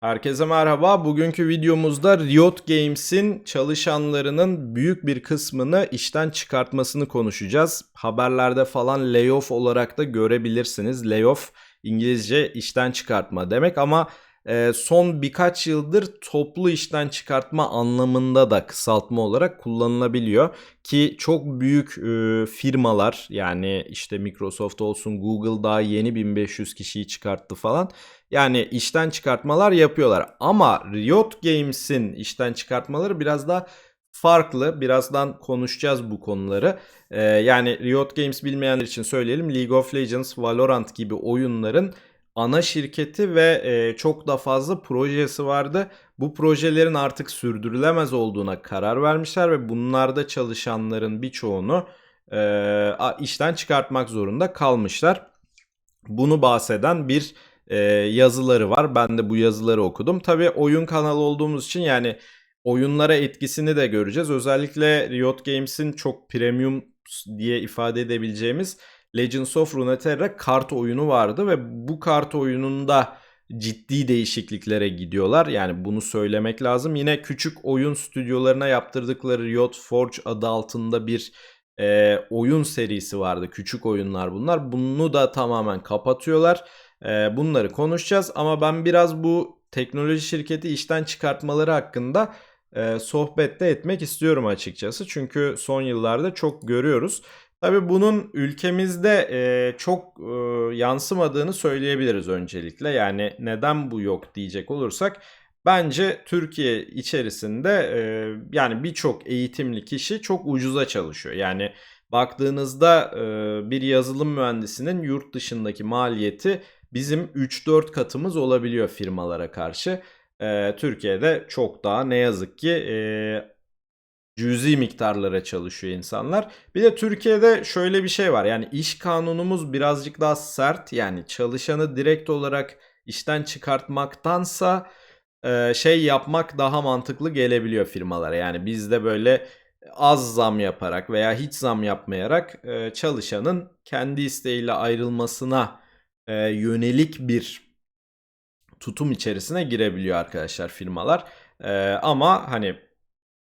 Herkese merhaba. Bugünkü videomuzda Riot Games'in çalışanlarının büyük bir kısmını işten çıkartmasını konuşacağız. Haberlerde falan layoff olarak da görebilirsiniz. Layoff İngilizce işten çıkartma demek ama son birkaç yıldır toplu işten çıkartma anlamında da kısaltma olarak kullanılabiliyor ki çok büyük e, firmalar yani işte Microsoft olsun Google daha yeni 1500 kişiyi çıkarttı falan. Yani işten çıkartmalar yapıyorlar ama Riot Games'in işten çıkartmaları biraz daha farklı. Birazdan konuşacağız bu konuları. Ee, yani Riot Games bilmeyenler için söyleyelim. League of Legends, Valorant gibi oyunların ana şirketi ve e, çok da fazla projesi vardı. Bu projelerin artık sürdürülemez olduğuna karar vermişler ve bunlarda çalışanların birçoğunu e, işten çıkartmak zorunda kalmışlar. Bunu bahseden bir e, yazıları var. Ben de bu yazıları okudum. Tabii oyun kanalı olduğumuz için yani oyunlara etkisini de göreceğiz. Özellikle Riot Games'in çok premium diye ifade edebileceğimiz Legends of Runeterra kart oyunu vardı ve bu kart oyununda ciddi değişikliklere gidiyorlar. Yani bunu söylemek lazım. Yine küçük oyun stüdyolarına yaptırdıkları Riot Forge adı altında bir e, oyun serisi vardı. Küçük oyunlar bunlar. Bunu da tamamen kapatıyorlar. E, bunları konuşacağız ama ben biraz bu teknoloji şirketi işten çıkartmaları hakkında e, sohbette etmek istiyorum açıkçası. Çünkü son yıllarda çok görüyoruz. Tabii bunun ülkemizde e, çok e, yansımadığını söyleyebiliriz öncelikle. Yani neden bu yok diyecek olursak bence Türkiye içerisinde e, yani birçok eğitimli kişi çok ucuza çalışıyor. Yani baktığınızda e, bir yazılım mühendisinin yurt dışındaki maliyeti bizim 3-4 katımız olabiliyor firmalara karşı. E, Türkiye'de çok daha ne yazık ki e, cüzi miktarlara çalışıyor insanlar. Bir de Türkiye'de şöyle bir şey var. Yani iş kanunumuz birazcık daha sert. Yani çalışanı direkt olarak işten çıkartmaktansa e, şey yapmak daha mantıklı gelebiliyor firmalara. Yani bizde böyle az zam yaparak veya hiç zam yapmayarak e, çalışanın kendi isteğiyle ayrılmasına e, yönelik bir tutum içerisine girebiliyor arkadaşlar firmalar. Ama hani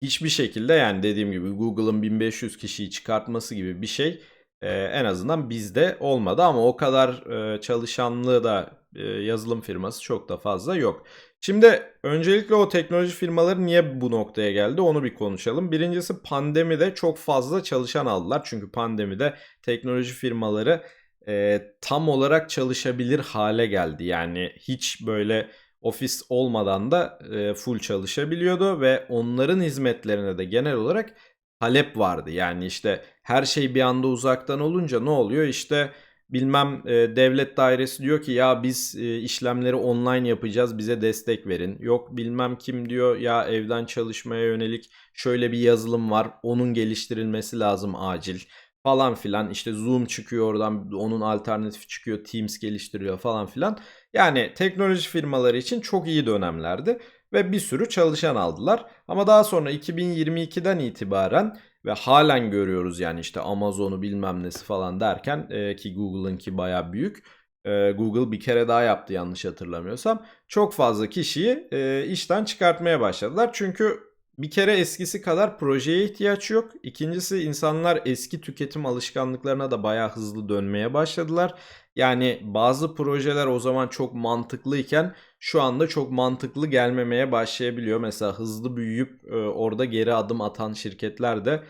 hiçbir şekilde yani dediğim gibi Google'ın 1500 kişiyi çıkartması gibi bir şey e, en azından bizde olmadı ama o kadar e, çalışanlığı da e, yazılım firması çok da fazla yok. Şimdi öncelikle o teknoloji firmaları niye bu noktaya geldi onu bir konuşalım. Birincisi pandemide çok fazla çalışan aldılar. Çünkü pandemide teknoloji firmaları e, tam olarak çalışabilir hale geldi. Yani hiç böyle ofis olmadan da e, full çalışabiliyordu ve onların hizmetlerine de genel olarak talep vardı. Yani işte her şey bir anda uzaktan olunca ne oluyor? İşte bilmem e, devlet dairesi diyor ki ya biz e, işlemleri online yapacağız bize destek verin. Yok bilmem kim diyor ya evden çalışmaya yönelik şöyle bir yazılım var onun geliştirilmesi lazım acil falan filan işte Zoom çıkıyor oradan onun alternatifi çıkıyor Teams geliştiriyor falan filan. Yani teknoloji firmaları için çok iyi dönemlerdi ve bir sürü çalışan aldılar. Ama daha sonra 2022'den itibaren ve halen görüyoruz yani işte Amazon'u bilmem nesi falan derken e, ki Google'ınki baya büyük. E, Google bir kere daha yaptı yanlış hatırlamıyorsam. Çok fazla kişiyi e, işten çıkartmaya başladılar. Çünkü bir kere eskisi kadar projeye ihtiyaç yok. İkincisi insanlar eski tüketim alışkanlıklarına da bayağı hızlı dönmeye başladılar. Yani bazı projeler o zaman çok mantıklıyken şu anda çok mantıklı gelmemeye başlayabiliyor. Mesela hızlı büyüyüp e, orada geri adım atan şirketler de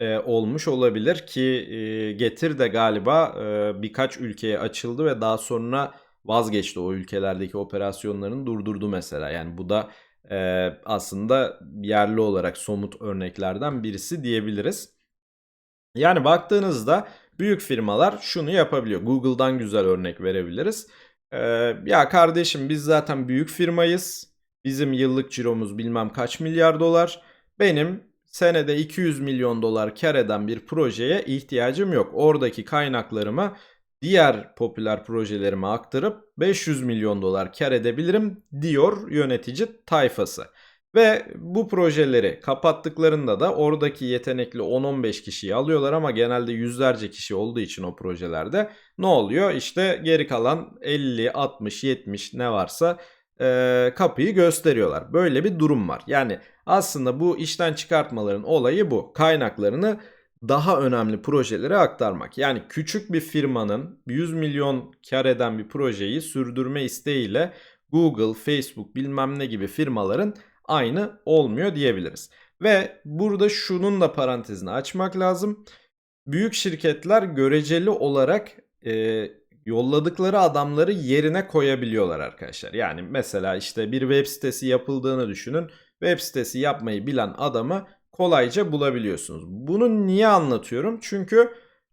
e, olmuş olabilir ki e, Getir de galiba e, birkaç ülkeye açıldı ve daha sonra vazgeçti o ülkelerdeki operasyonlarını durdurdu mesela. Yani bu da aslında yerli olarak somut örneklerden birisi diyebiliriz. Yani baktığınızda büyük firmalar şunu yapabiliyor. Google'dan güzel örnek verebiliriz. Ee, ya kardeşim biz zaten büyük firmayız. Bizim yıllık ciromuz bilmem kaç milyar dolar. Benim senede 200 milyon dolar kar eden bir projeye ihtiyacım yok. Oradaki kaynaklarımı diğer popüler projelerime aktarıp 500 milyon dolar kar edebilirim diyor yönetici tayfası. Ve bu projeleri kapattıklarında da oradaki yetenekli 10-15 kişiyi alıyorlar ama genelde yüzlerce kişi olduğu için o projelerde ne oluyor? İşte geri kalan 50, 60, 70 ne varsa e, kapıyı gösteriyorlar. Böyle bir durum var. Yani aslında bu işten çıkartmaların olayı bu. Kaynaklarını daha önemli projelere aktarmak. Yani küçük bir firmanın 100 milyon kar eden bir projeyi sürdürme isteğiyle Google, Facebook bilmem ne gibi firmaların aynı olmuyor diyebiliriz. Ve burada şunun da parantezini açmak lazım. Büyük şirketler göreceli olarak e, yolladıkları adamları yerine koyabiliyorlar arkadaşlar. Yani mesela işte bir web sitesi yapıldığını düşünün. Web sitesi yapmayı bilen adamı kolayca bulabiliyorsunuz. Bunu niye anlatıyorum? Çünkü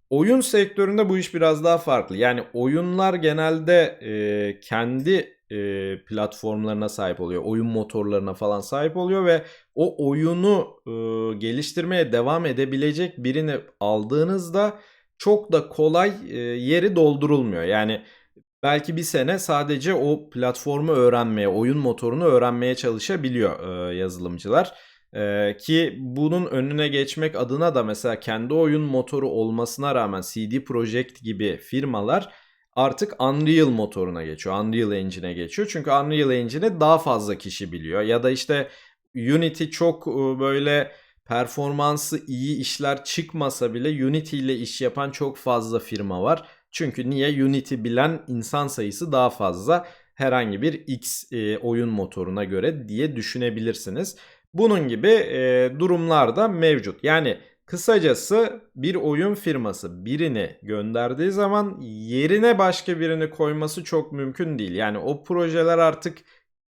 oyun sektöründe bu iş biraz daha farklı. Yani oyunlar genelde e, kendi e, platformlarına sahip oluyor. Oyun motorlarına falan sahip oluyor ve o oyunu e, geliştirmeye devam edebilecek birini aldığınızda çok da kolay e, yeri doldurulmuyor. Yani belki bir sene sadece o platformu öğrenmeye, oyun motorunu öğrenmeye çalışabiliyor e, yazılımcılar. E, ki bunun önüne geçmek adına da mesela kendi oyun motoru olmasına rağmen CD Projekt gibi firmalar artık Unreal motoruna geçiyor. Unreal Engine'e geçiyor. Çünkü Unreal Engine'i daha fazla kişi biliyor. Ya da işte Unity çok böyle performansı iyi işler çıkmasa bile Unity ile iş yapan çok fazla firma var. Çünkü niye Unity bilen insan sayısı daha fazla herhangi bir X oyun motoruna göre diye düşünebilirsiniz. Bunun gibi e, durumlar da mevcut. Yani kısacası bir oyun firması birini gönderdiği zaman yerine başka birini koyması çok mümkün değil. Yani o projeler artık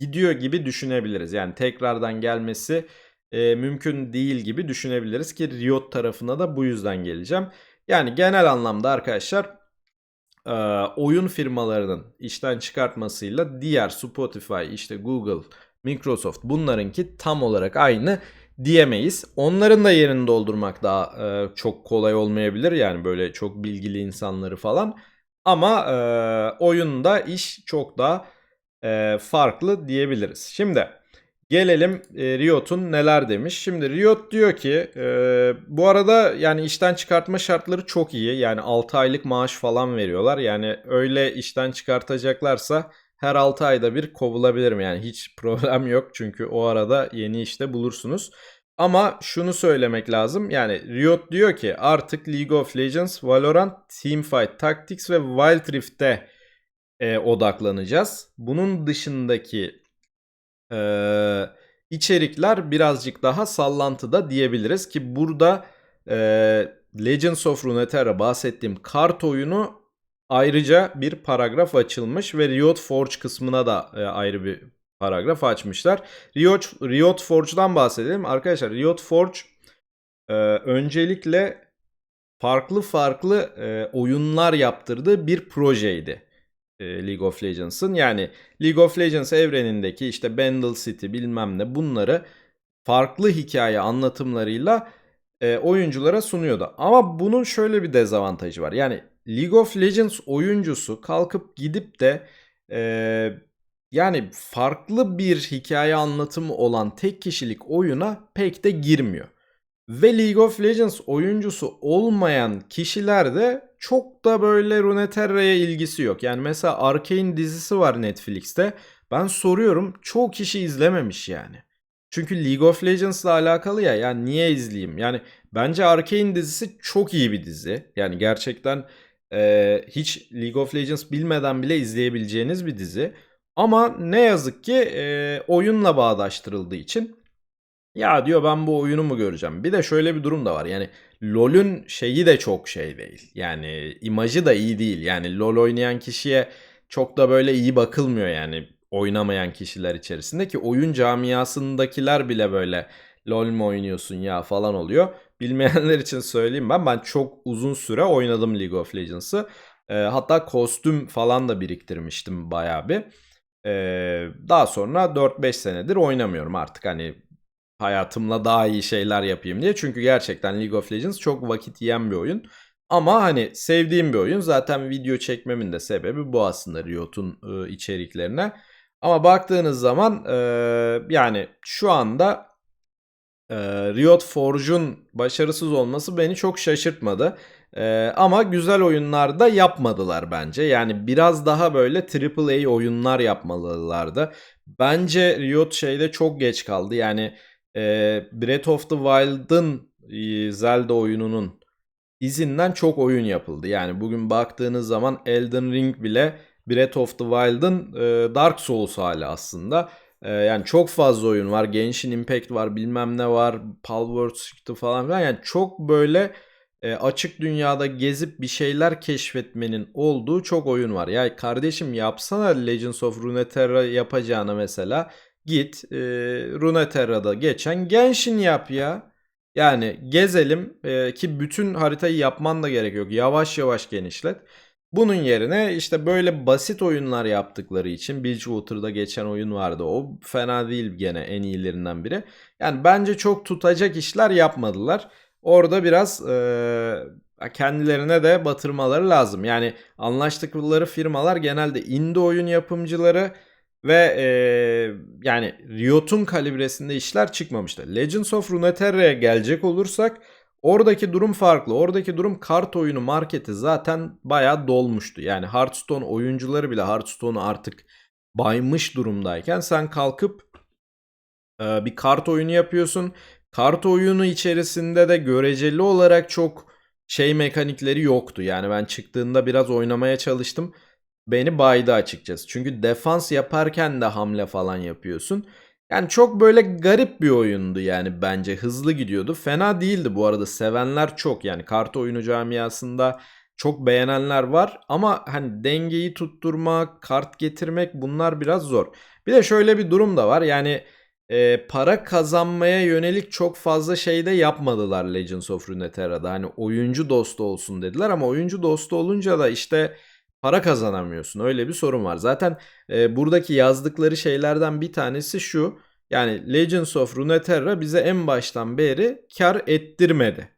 gidiyor gibi düşünebiliriz. Yani tekrardan gelmesi e, mümkün değil gibi düşünebiliriz ki Riot tarafına da bu yüzden geleceğim. Yani genel anlamda arkadaşlar e, oyun firmalarının işten çıkartmasıyla diğer Spotify, işte Google, Microsoft bunlarınki tam olarak aynı diyemeyiz. Onların da yerini doldurmak daha e, çok kolay olmayabilir. Yani böyle çok bilgili insanları falan. Ama e, oyunda iş çok daha e, farklı diyebiliriz. Şimdi gelelim e, Riot'un neler demiş. Şimdi Riot diyor ki e, bu arada yani işten çıkartma şartları çok iyi. Yani 6 aylık maaş falan veriyorlar. Yani öyle işten çıkartacaklarsa her 6 ayda bir kovulabilirim yani hiç problem yok çünkü o arada yeni işte bulursunuz. Ama şunu söylemek lazım yani Riot diyor ki artık League of Legends, Valorant, Teamfight Tactics ve Wild Rift'te e, odaklanacağız. Bunun dışındaki e, içerikler birazcık daha sallantıda diyebiliriz ki burada e, Legends of Runeterra bahsettiğim kart oyunu ayrıca bir paragraf açılmış ve Riot Forge kısmına da e, ayrı bir paragraf açmışlar. Riot, Riot Forge'dan bahsedelim. Arkadaşlar Riot Forge e, öncelikle farklı farklı e, oyunlar yaptırdığı bir projeydi. E, League of Legends'ın. Yani League of Legends evrenindeki işte Bandle City bilmem ne bunları farklı hikaye anlatımlarıyla e, oyunculara sunuyordu. Ama bunun şöyle bir dezavantajı var. Yani League of Legends oyuncusu kalkıp gidip de e, yani farklı bir hikaye anlatımı olan tek kişilik oyuna pek de girmiyor. Ve League of Legends oyuncusu olmayan kişiler de çok da böyle Runeterra'ya ilgisi yok. Yani mesela Arcane dizisi var Netflix'te. Ben soruyorum çoğu kişi izlememiş yani. Çünkü League of Legends'la alakalı ya yani niye izleyeyim? Yani bence Arcane dizisi çok iyi bir dizi. Yani gerçekten e, hiç League of Legends bilmeden bile izleyebileceğiniz bir dizi. Ama ne yazık ki e, oyunla bağdaştırıldığı için ya diyor ben bu oyunu mu göreceğim? Bir de şöyle bir durum da var. Yani LoL'ün şeyi de çok şey değil. Yani imajı da iyi değil. Yani LoL oynayan kişiye çok da böyle iyi bakılmıyor yani oynamayan kişiler içerisinde ki oyun camiasındakiler bile böyle LoL mu oynuyorsun ya falan oluyor. Bilmeyenler için söyleyeyim ben. Ben çok uzun süre oynadım League of Legends'ı. E, hatta kostüm falan da biriktirmiştim bayağı bir. E, daha sonra 4-5 senedir oynamıyorum artık hani hayatımla daha iyi şeyler yapayım diye. Çünkü gerçekten League of Legends çok vakit yiyen bir oyun. Ama hani sevdiğim bir oyun. Zaten video çekmemin de sebebi bu aslında Riot'un e, içeriklerine. Ama baktığınız zaman e, yani şu anda e, Riot Forge'un başarısız olması beni çok şaşırtmadı. Ee, ama güzel oyunlar da yapmadılar bence. Yani biraz daha böyle AAA oyunlar yapmalılardı. Bence Riot şeyde çok geç kaldı. Yani e, Breath of the Wild'ın e, Zelda oyununun izinden çok oyun yapıldı. Yani bugün baktığınız zaman Elden Ring bile Breath of the Wild'ın e, Dark Souls hali aslında. E, yani çok fazla oyun var. Genshin Impact var, bilmem ne var, Palworld çıktı falan filan. Yani çok böyle e, açık dünyada gezip bir şeyler keşfetmenin olduğu çok oyun var. Ya kardeşim yapsana Legends of Runeterra yapacağına mesela git e, Runeterra'da geçen Genshin yap ya. Yani gezelim e, ki bütün haritayı yapman da gerek yok. Yavaş yavaş genişlet. Bunun yerine işte böyle basit oyunlar yaptıkları için Bilgewater'da geçen oyun vardı. O fena değil gene en iyilerinden biri. Yani bence çok tutacak işler yapmadılar. Orada biraz e, kendilerine de batırmaları lazım. Yani anlaştıkları firmalar genelde indie oyun yapımcıları ve e, yani Riot'un kalibresinde işler çıkmamıştı. Legends of Runeterra'ya gelecek olursak oradaki durum farklı. Oradaki durum kart oyunu marketi zaten bayağı dolmuştu. Yani Hearthstone oyuncuları bile Hearthstone'u artık baymış durumdayken sen kalkıp e, bir kart oyunu yapıyorsun. Kart oyunu içerisinde de göreceli olarak çok şey mekanikleri yoktu. Yani ben çıktığında biraz oynamaya çalıştım beni baydı açıkçası. Çünkü defans yaparken de hamle falan yapıyorsun. Yani çok böyle garip bir oyundu yani bence. Hızlı gidiyordu. Fena değildi bu arada. Sevenler çok yani kart oyunu camiasında çok beğenenler var ama hani dengeyi tutturmak, kart getirmek bunlar biraz zor. Bir de şöyle bir durum da var. Yani e, para kazanmaya yönelik çok fazla şey de yapmadılar Legends of Runeterra'da. Hani oyuncu dostu olsun dediler ama oyuncu dostu olunca da işte para kazanamıyorsun. Öyle bir sorun var. Zaten e, buradaki yazdıkları şeylerden bir tanesi şu. Yani Legends of Runeterra bize en baştan beri kar ettirmedi.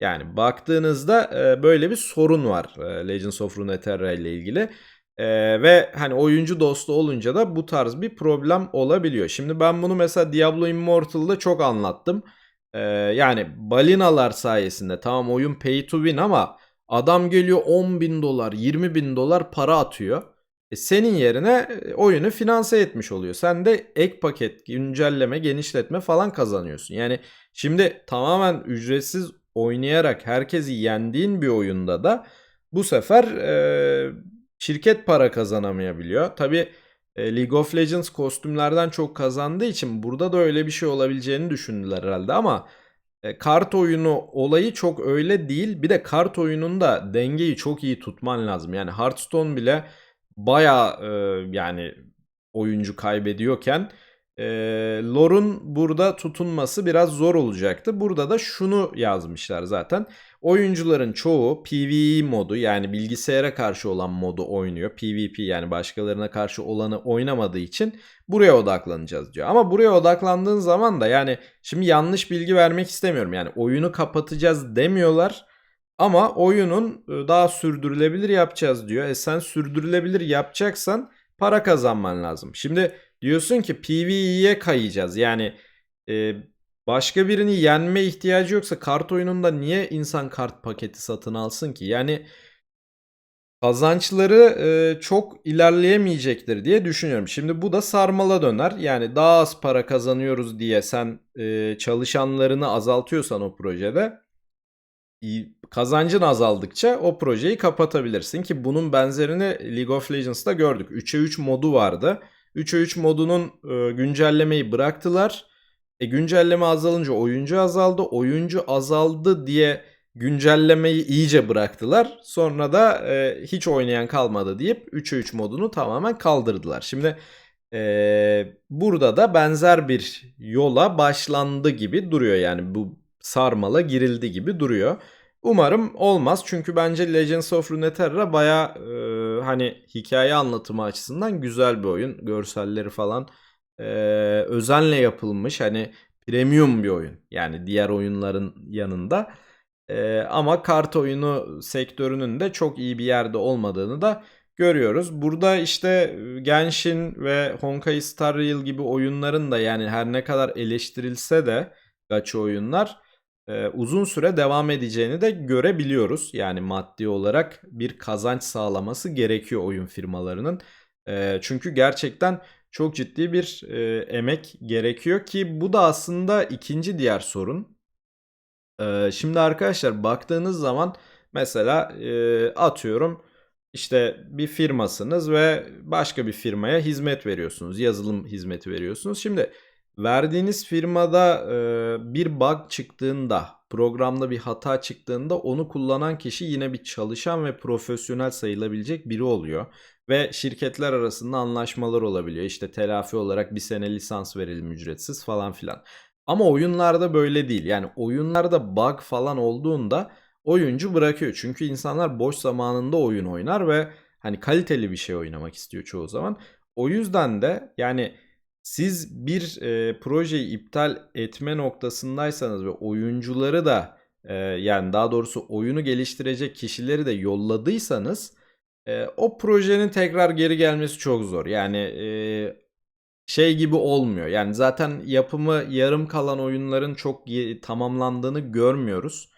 Yani baktığınızda e, böyle bir sorun var e, Legends of Runeterra ile ilgili. E, ve hani oyuncu dostu olunca da bu tarz bir problem olabiliyor. Şimdi ben bunu mesela Diablo Immortal'da çok anlattım. E, yani balinalar sayesinde tamam oyun pay to win ama Adam geliyor 10 bin dolar 20 bin dolar para atıyor. E senin yerine e, oyunu finanse etmiş oluyor. Sen de ek paket, güncelleme, genişletme falan kazanıyorsun. Yani şimdi tamamen ücretsiz oynayarak herkesi yendiğin bir oyunda da bu sefer e, şirket para kazanamayabiliyor. Tabi e, League of Legends kostümlerden çok kazandığı için burada da öyle bir şey olabileceğini düşündüler herhalde ama e, kart oyunu olayı çok öyle değil. Bir de kart oyununda dengeyi çok iyi tutman lazım. Yani Hearthstone bile baya e, yani oyuncu kaybediyorken e, Lore'un burada tutunması biraz zor olacaktı. Burada da şunu yazmışlar zaten. Oyuncuların çoğu PvE modu yani bilgisayara karşı olan modu oynuyor. PvP yani başkalarına karşı olanı oynamadığı için buraya odaklanacağız diyor. Ama buraya odaklandığın zaman da yani şimdi yanlış bilgi vermek istemiyorum. Yani oyunu kapatacağız demiyorlar. Ama oyunun ıı, daha sürdürülebilir yapacağız diyor. E sen sürdürülebilir yapacaksan para kazanman lazım. Şimdi diyorsun ki PvE'ye kayacağız. Yani e, başka birini yenme ihtiyacı yoksa kart oyununda niye insan kart paketi satın alsın ki? Yani kazançları e, çok ilerleyemeyecektir diye düşünüyorum. Şimdi bu da sarmala döner. Yani daha az para kazanıyoruz diye sen e, çalışanlarını azaltıyorsan o projede kazancın azaldıkça o projeyi kapatabilirsin ki bunun benzerini League of Legends'ta gördük. 3'e 3 modu vardı. 3'e 3 modunun e, güncellemeyi bıraktılar. E güncelleme azalınca oyuncu azaldı. Oyuncu azaldı diye güncellemeyi iyice bıraktılar. Sonra da e, hiç oynayan kalmadı deyip 3'e 3 modunu tamamen kaldırdılar. Şimdi e, burada da benzer bir yola başlandı gibi duruyor. Yani bu sarmala girildi gibi duruyor. Umarım olmaz çünkü bence Legends of Runeterra baya e, hani hikaye anlatımı açısından güzel bir oyun. Görselleri falan e, özenle yapılmış hani premium bir oyun. Yani diğer oyunların yanında. E, ama kart oyunu sektörünün de çok iyi bir yerde olmadığını da görüyoruz. Burada işte Genshin ve Honkai Star Rail gibi oyunların da yani her ne kadar eleştirilse de gacha oyunlar e, uzun süre devam edeceğini de görebiliyoruz. Yani maddi olarak bir kazanç sağlaması gerekiyor oyun firmalarının. E, çünkü gerçekten çok ciddi bir e, emek gerekiyor ki bu da aslında ikinci diğer sorun. Şimdi arkadaşlar baktığınız zaman mesela atıyorum işte bir firmasınız ve başka bir firmaya hizmet veriyorsunuz. Yazılım hizmeti veriyorsunuz. Şimdi verdiğiniz firmada e, bir bug çıktığında, programda bir hata çıktığında onu kullanan kişi yine bir çalışan ve profesyonel sayılabilecek biri oluyor. Ve şirketler arasında anlaşmalar olabiliyor. İşte telafi olarak bir sene lisans verelim ücretsiz falan filan. Ama oyunlarda böyle değil. Yani oyunlarda bug falan olduğunda oyuncu bırakıyor. Çünkü insanlar boş zamanında oyun oynar ve hani kaliteli bir şey oynamak istiyor çoğu zaman. O yüzden de yani siz bir e, projeyi iptal etme noktasındaysanız ve oyuncuları da e, yani daha doğrusu oyunu geliştirecek kişileri de yolladıysanız e, o projenin tekrar geri gelmesi çok zor. Yani e, şey gibi olmuyor. Yani zaten yapımı yarım kalan oyunların çok tamamlandığını görmüyoruz.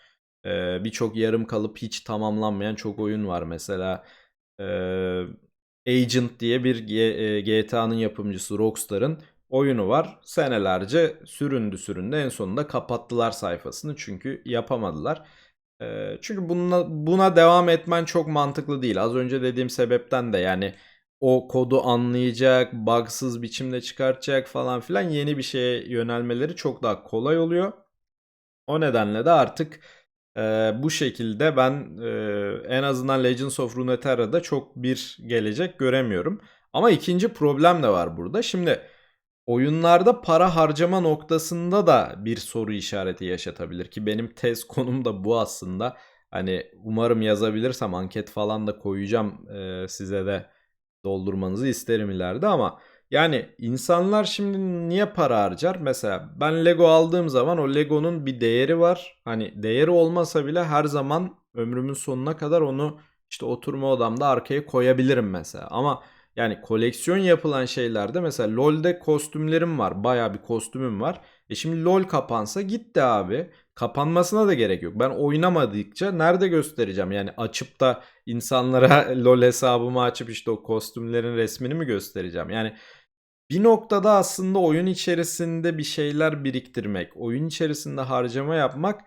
Ee, Birçok yarım kalıp hiç tamamlanmayan çok oyun var. Mesela e, Agent diye bir GTA'nın yapımcısı Rockstar'ın oyunu var. Senelerce süründü süründü. En sonunda kapattılar sayfasını çünkü yapamadılar. E, çünkü buna, buna devam etmen çok mantıklı değil. Az önce dediğim sebepten de yani o kodu anlayacak, bugsız biçimde çıkartacak falan filan yeni bir şeye yönelmeleri çok daha kolay oluyor. O nedenle de artık e, bu şekilde ben e, en azından Legends of Runeterra'da çok bir gelecek göremiyorum. Ama ikinci problem de var burada. Şimdi oyunlarda para harcama noktasında da bir soru işareti yaşatabilir ki benim tez konum da bu aslında. Hani umarım yazabilirsem anket falan da koyacağım e, size de doldurmanızı isterim ileride ama yani insanlar şimdi niye para harcar? Mesela ben Lego aldığım zaman o Lego'nun bir değeri var. Hani değeri olmasa bile her zaman ömrümün sonuna kadar onu işte oturma odamda arkaya koyabilirim mesela. Ama yani koleksiyon yapılan şeylerde mesela LoL'de kostümlerim var. Baya bir kostümüm var. E şimdi LoL kapansa gitti abi. Kapanmasına da gerek yok. Ben oynamadıkça nerede göstereceğim? Yani açıp da insanlara LoL hesabımı açıp işte o kostümlerin resmini mi göstereceğim? Yani bir noktada aslında oyun içerisinde bir şeyler biriktirmek, oyun içerisinde harcama yapmak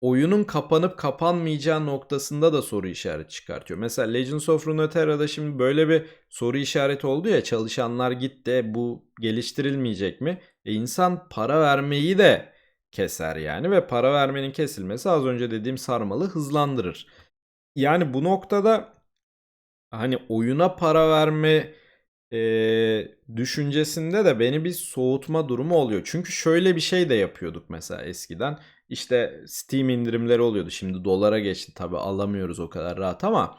oyunun kapanıp kapanmayacağı noktasında da soru işareti çıkartıyor. Mesela Legends of Runeterra'da şimdi böyle bir soru işareti oldu ya çalışanlar gitti bu geliştirilmeyecek mi? E insan para vermeyi de keser yani ve para vermenin kesilmesi az önce dediğim sarmalı hızlandırır. Yani bu noktada hani oyuna para verme e, düşüncesinde de beni bir soğutma durumu oluyor. Çünkü şöyle bir şey de yapıyorduk mesela eskiden. İşte Steam indirimleri oluyordu. Şimdi dolara geçti tabi alamıyoruz o kadar rahat ama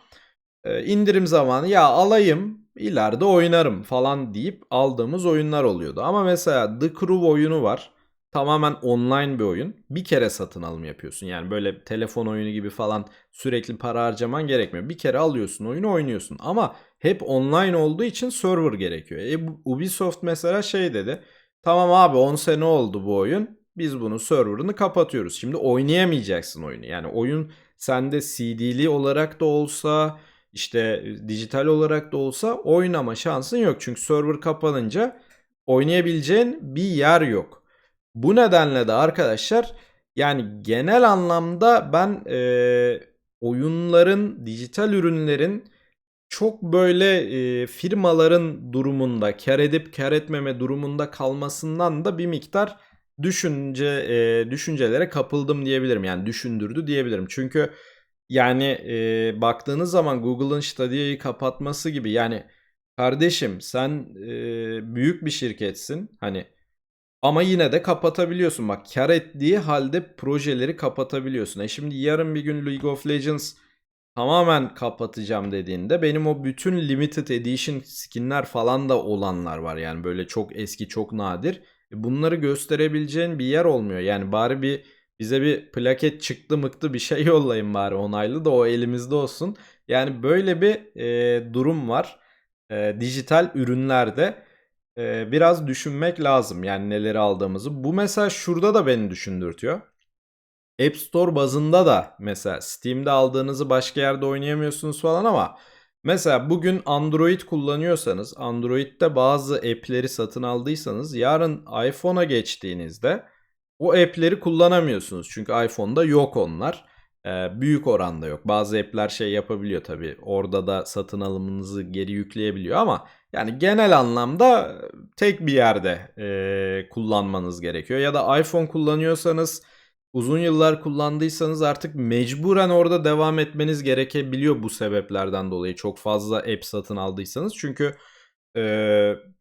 e, indirim zamanı ya alayım ileride oynarım falan deyip aldığımız oyunlar oluyordu. Ama mesela The Crew oyunu var. Tamamen online bir oyun. Bir kere satın alım yapıyorsun. Yani böyle telefon oyunu gibi falan sürekli para harcaman gerekmiyor. Bir kere alıyorsun oyunu oynuyorsun. Ama hep online olduğu için server gerekiyor. E, Ubisoft mesela şey dedi. Tamam abi 10 sene oldu bu oyun. Biz bunun serverını kapatıyoruz. Şimdi oynayamayacaksın oyunu. Yani oyun sende CD'li olarak da olsa işte dijital olarak da olsa oynama şansın yok. Çünkü server kapanınca oynayabileceğin bir yer yok. Bu nedenle de arkadaşlar yani genel anlamda ben e, oyunların, dijital ürünlerin çok böyle e, firmaların durumunda, kar edip kar etmeme durumunda kalmasından da bir miktar düşünce e, düşüncelere kapıldım diyebilirim. Yani düşündürdü diyebilirim. Çünkü yani e, baktığınız zaman Google'ın Stadia'yı kapatması gibi yani kardeşim sen e, büyük bir şirketsin. Hani ama yine de kapatabiliyorsun. Bak kar ettiği halde projeleri kapatabiliyorsun. E şimdi yarın bir gün League of Legends tamamen kapatacağım dediğinde benim o bütün limited edition skinler falan da olanlar var. Yani böyle çok eski çok nadir. E bunları gösterebileceğin bir yer olmuyor. Yani bari bir bize bir plaket çıktı mıktı bir şey yollayın bari onaylı da o elimizde olsun. Yani böyle bir e, durum var. E, dijital ürünlerde e, biraz düşünmek lazım yani neleri aldığımızı. Bu mesela şurada da beni düşündürtüyor. App Store bazında da mesela Steam'de aldığınızı başka yerde oynayamıyorsunuz falan ama mesela bugün Android kullanıyorsanız, Android'de bazı app'leri satın aldıysanız yarın iPhone'a geçtiğinizde o app'leri kullanamıyorsunuz. Çünkü iPhone'da yok onlar. Ee, büyük oranda yok. Bazı app'ler şey yapabiliyor tabii. Orada da satın alımınızı geri yükleyebiliyor ama yani genel anlamda tek bir yerde e, kullanmanız gerekiyor. Ya da iPhone kullanıyorsanız uzun yıllar kullandıysanız artık mecburen orada devam etmeniz gerekebiliyor bu sebeplerden dolayı. Çok fazla app satın aldıysanız. Çünkü e,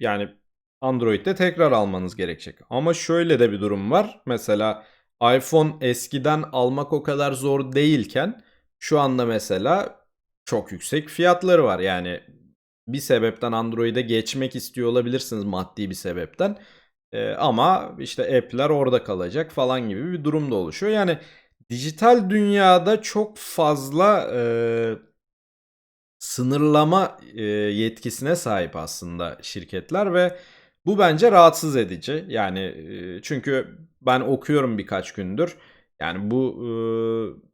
yani Android'de tekrar almanız gerekecek. Ama şöyle de bir durum var. Mesela iPhone eskiden almak o kadar zor değilken şu anda mesela çok yüksek fiyatları var. Yani bir sebepten Android'e geçmek istiyor olabilirsiniz maddi bir sebepten. Ee, ama işte app'ler orada kalacak falan gibi bir durum da oluşuyor. Yani dijital dünyada çok fazla e, sınırlama e, yetkisine sahip aslında şirketler ve bu bence rahatsız edici. Yani e, çünkü ben okuyorum birkaç gündür. Yani bu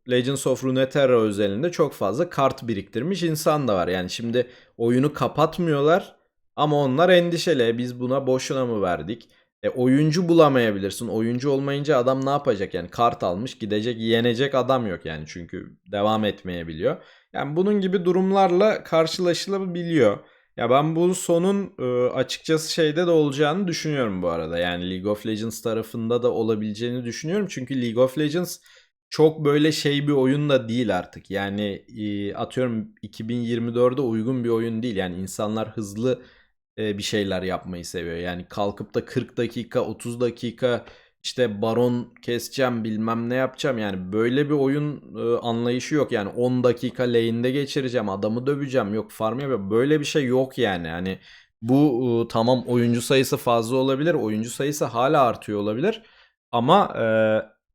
e, Legends of Runeterra özelinde çok fazla kart biriktirmiş insan da var. Yani şimdi oyunu kapatmıyorlar ama onlar endişeli. E, Biz buna boşuna mı verdik? E, oyuncu bulamayabilirsin. Oyuncu olmayınca adam ne yapacak? Yani kart almış gidecek yenecek adam yok yani çünkü devam etmeyebiliyor. Yani bunun gibi durumlarla karşılaşılabiliyor. Ya ben bu sonun e, açıkçası şeyde de olacağını düşünüyorum bu arada. Yani League of Legends tarafında da olabileceğini düşünüyorum. Çünkü League of Legends çok böyle şey bir oyun da değil artık. Yani e, atıyorum 2024'de uygun bir oyun değil. Yani insanlar hızlı e, bir şeyler yapmayı seviyor. Yani kalkıp da 40 dakika, 30 dakika işte baron keseceğim bilmem ne yapacağım. Yani böyle bir oyun e, anlayışı yok. Yani 10 dakika lane'de geçireceğim, adamı döveceğim. Yok farm yapacağım. Böyle bir şey yok yani. Hani bu tamam oyuncu sayısı fazla olabilir. Oyuncu sayısı hala artıyor olabilir. Ama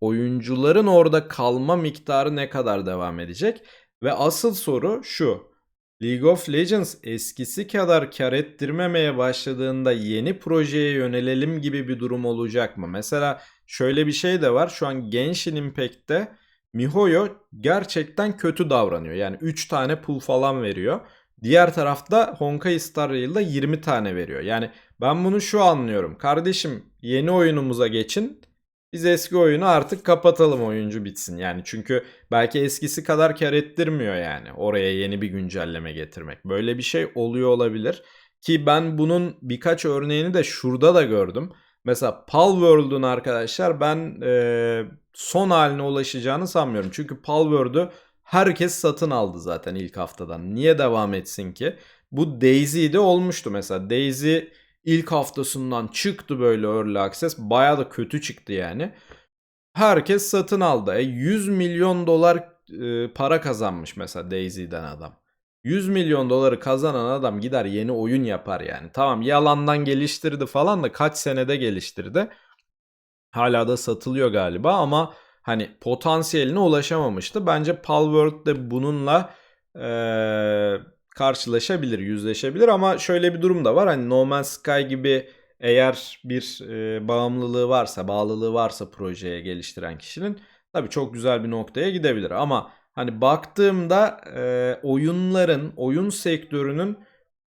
oyuncuların orada kalma miktarı ne kadar devam edecek? Ve asıl soru şu. League of Legends eskisi kadar kar ettirmemeye başladığında yeni projeye yönelelim gibi bir durum olacak mı? Mesela şöyle bir şey de var. Şu an Genshin Impact'te MiHoYo gerçekten kötü davranıyor. Yani 3 tane pull falan veriyor. Diğer tarafta Honkai Star Rail'da 20 tane veriyor. Yani ben bunu şu anlıyorum. Kardeşim yeni oyunumuza geçin. Biz eski oyunu artık kapatalım oyuncu bitsin. Yani çünkü belki eskisi kadar kar ettirmiyor yani oraya yeni bir güncelleme getirmek. Böyle bir şey oluyor olabilir. Ki ben bunun birkaç örneğini de şurada da gördüm. Mesela Palworld'un arkadaşlar ben e, son haline ulaşacağını sanmıyorum. Çünkü Palworld'u herkes satın aldı zaten ilk haftadan. Niye devam etsin ki? Bu Daisy'de olmuştu mesela. Daisy ilk haftasından çıktı böyle Early Access. Baya da kötü çıktı yani. Herkes satın aldı. E 100 milyon dolar e, para kazanmış mesela Daisy'den adam. 100 milyon doları kazanan adam gider yeni oyun yapar yani. Tamam yalandan geliştirdi falan da kaç senede geliştirdi. Hala da satılıyor galiba ama hani potansiyeline ulaşamamıştı. Bence Palworld de bununla ee, karşılaşabilir, yüzleşebilir ama şöyle bir durum da var. Hani No Man's Sky gibi eğer bir e, bağımlılığı varsa, bağlılığı varsa projeye geliştiren kişinin tabii çok güzel bir noktaya gidebilir. Ama hani baktığımda e, oyunların, oyun sektörünün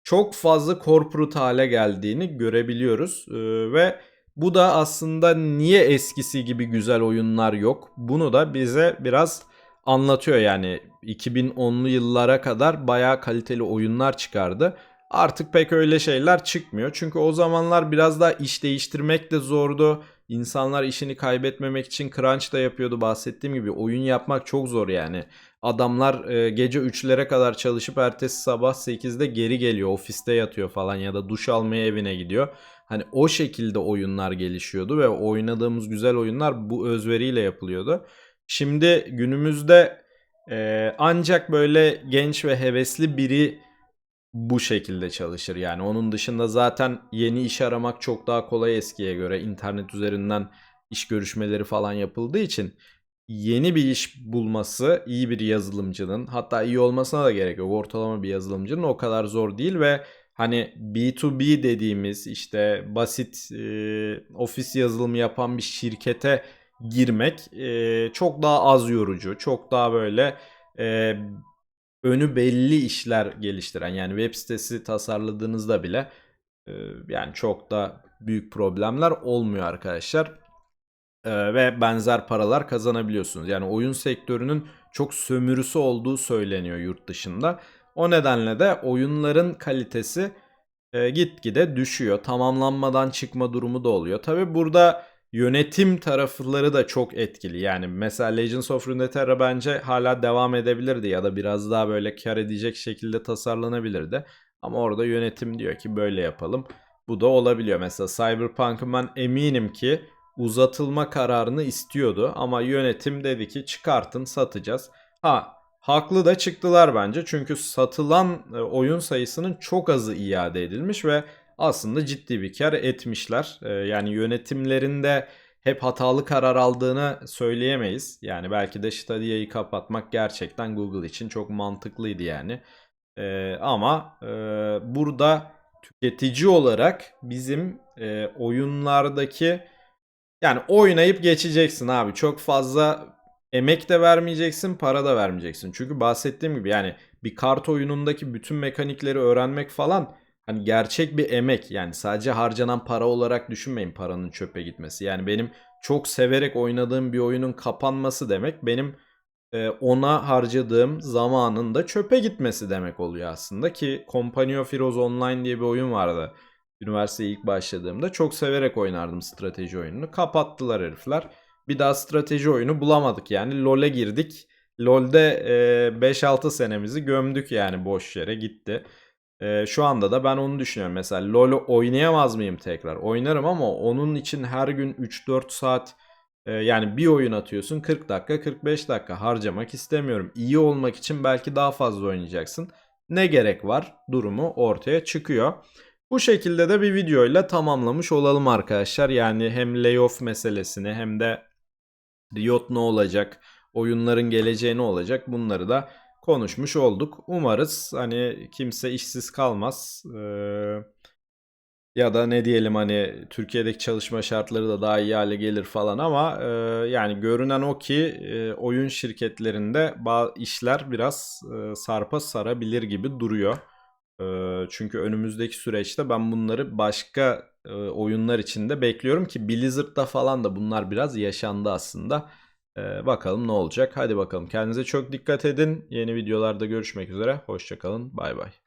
çok fazla corporate hale geldiğini görebiliyoruz. E, ve bu da aslında niye eskisi gibi güzel oyunlar yok? Bunu da bize biraz anlatıyor yani 2010'lu yıllara kadar bayağı kaliteli oyunlar çıkardı. Artık pek öyle şeyler çıkmıyor. Çünkü o zamanlar biraz daha iş değiştirmek de zordu. İnsanlar işini kaybetmemek için crunch da yapıyordu. Bahsettiğim gibi oyun yapmak çok zor yani. Adamlar e, gece 3'lere kadar çalışıp ertesi sabah 8'de geri geliyor. Ofiste yatıyor falan ya da duş almaya evine gidiyor. Hani o şekilde oyunlar gelişiyordu ve oynadığımız güzel oyunlar bu özveriyle yapılıyordu. Şimdi günümüzde e, ancak böyle genç ve hevesli biri bu şekilde çalışır. Yani onun dışında zaten yeni iş aramak çok daha kolay eskiye göre. internet üzerinden iş görüşmeleri falan yapıldığı için yeni bir iş bulması iyi bir yazılımcının hatta iyi olmasına da gerek yok. Ortalama bir yazılımcının o kadar zor değil ve hani B2B dediğimiz işte basit e, ofis yazılımı yapan bir şirkete girmek e, çok daha az yorucu, çok daha böyle e, önü belli işler geliştiren yani web sitesi tasarladığınızda bile e, yani çok da büyük problemler olmuyor arkadaşlar. E, ve benzer paralar kazanabiliyorsunuz. Yani oyun sektörünün çok sömürüsü olduğu söyleniyor yurt dışında. O nedenle de oyunların kalitesi e, gitgide düşüyor. Tamamlanmadan çıkma durumu da oluyor. Tabi burada yönetim tarafları da çok etkili. Yani mesela Legends of Runeterra bence hala devam edebilirdi ya da biraz daha böyle kar edecek şekilde tasarlanabilirdi. Ama orada yönetim diyor ki böyle yapalım. Bu da olabiliyor. Mesela Cyberpunk'ın ben eminim ki uzatılma kararını istiyordu ama yönetim dedi ki çıkartın satacağız. Ha haklı da çıktılar bence çünkü satılan e, oyun sayısının çok azı iade edilmiş ve aslında ciddi bir kar etmişler. E, Yani yönetimlerinde hep hatalı karar aldığını söyleyemeyiz. Yani belki de Stadia'yı kapatmak gerçekten Google için çok mantıklıydı yani. E, ama e, burada tüketici olarak bizim e, oyunlardaki yani oynayıp geçeceksin abi. Çok fazla emek de vermeyeceksin, para da vermeyeceksin. Çünkü bahsettiğim gibi yani bir kart oyunundaki bütün mekanikleri öğrenmek falan hani gerçek bir emek. Yani sadece harcanan para olarak düşünmeyin paranın çöpe gitmesi. Yani benim çok severek oynadığım bir oyunun kapanması demek benim e, ona harcadığım zamanın da çöpe gitmesi demek oluyor aslında ki Company of Heroes Online diye bir oyun vardı. Üniversiteye ilk başladığımda çok severek oynardım strateji oyununu. Kapattılar herifler. Bir daha strateji oyunu bulamadık yani. LoL'e girdik. LoL'de e, 5-6 senemizi gömdük yani boş yere gitti. E, şu anda da ben onu düşünüyorum. Mesela LoL'ü oynayamaz mıyım tekrar? Oynarım ama onun için her gün 3-4 saat e, yani bir oyun atıyorsun 40 dakika 45 dakika harcamak istemiyorum. İyi olmak için belki daha fazla oynayacaksın. Ne gerek var? Durumu ortaya çıkıyor. Bu şekilde de bir videoyla tamamlamış olalım arkadaşlar. Yani hem layoff meselesini hem de Riot ne olacak, oyunların geleceği ne olacak bunları da konuşmuş olduk. Umarız hani kimse işsiz kalmaz. Ee, ya da ne diyelim hani Türkiye'deki çalışma şartları da daha iyi hale gelir falan ama e, yani görünen o ki e, oyun şirketlerinde işler biraz e, sarpa sarabilir gibi duruyor. E, çünkü önümüzdeki süreçte ben bunları başka e, oyunlar için de bekliyorum ki Blizzard'da falan da bunlar biraz yaşandı aslında. E, bakalım ne olacak. Hadi bakalım kendinize çok dikkat edin. Yeni videolarda görüşmek üzere. Hoşçakalın. Bay bay.